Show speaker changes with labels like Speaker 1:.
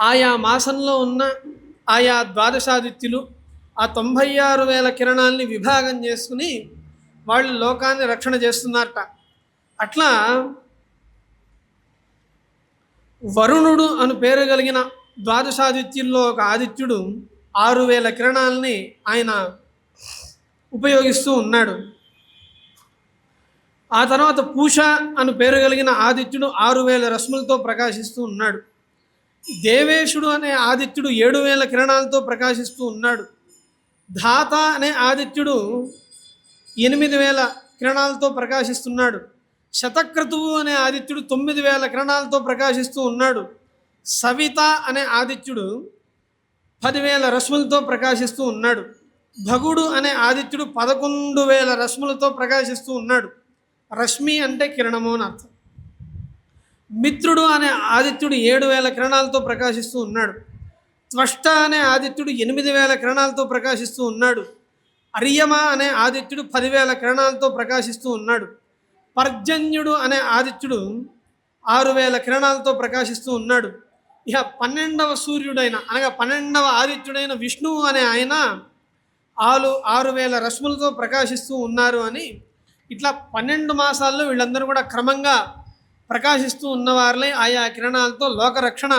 Speaker 1: ఆయా మాసంలో ఉన్న ఆయా ద్వాదశాదిత్యులు ఆ తొంభై ఆరు వేల కిరణాలని విభాగం చేసుకుని వాళ్ళు లోకాన్ని రక్షణ చేస్తున్నారట. అట్లా వరుణుడు అని పేరు కలిగిన ద్వాదశాదిత్యుల్లో ఒక ఆదిత్యుడు ఆరు వేల కిరణాలని ఆయన ఉపయోగిస్తూ ఉన్నాడు. ఆ తర్వాత పూష అని పేరు కలిగిన ఆదిత్యుడు ఆరు వేల రశ్ములతో ప్రకాశిస్తూ ఉన్నాడు. దేవేశుడు అనే ఆదిత్యుడు ఏడు వేల కిరణాలతో ప్రకాశిస్తూ ఉన్నాడు. ధాత అనే ఆదిత్యుడు ఎనిమిది వేల కిరణాలతో ప్రకాశిస్తున్నాడు. శతక్రతువు అనే ఆదిత్యుడు తొమ్మిది వేల కిరణాలతో ప్రకాశిస్తూ ఉన్నాడు. సవిత అనే ఆదిత్యుడు పదివేల రశ్ములతో ప్రకాశిస్తూ ఉన్నాడు. భగుడు అనే ఆదిత్యుడు పదకొండు వేల రశ్ములతో ప్రకాశిస్తూ ఉన్నాడు. రశ్మి అంటే కిరణము అని అర్థం. మిత్రుడు అనే ఆదిత్యుడు ఏడు వేల కిరణాలతో ప్రకాశిస్తూ ఉన్నాడు. త్వష్ట అనే ఆదిత్యుడు ఎనిమిది వేల కిరణాలతో ప్రకాశిస్తూ ఉన్నాడు. అరియమ అనే ఆదిత్యుడు పదివేల కిరణాలతో ప్రకాశిస్తూ ఉన్నాడు. పర్జన్యుడు అనే ఆదిత్యుడు ఆరు వేల కిరణాలతో ప్రకాశిస్తూ ఉన్నాడు. ఇక పన్నెండవ సూర్యుడైన అనగా పన్నెండవ ఆదిత్యుడైన విష్ణువు అనే ఆయన ఆలు ఆరు వేల రశ్ములతో ప్రకాశిస్తూ ఉన్నారు అని ఇట్లా పన్నెండు మాసాల్లో వీళ్ళందరూ కూడా క్రమంగా ప్రకాశిస్తూ ఉన్నవారులై ఆయా కిరణాలతో లోకరక్షణ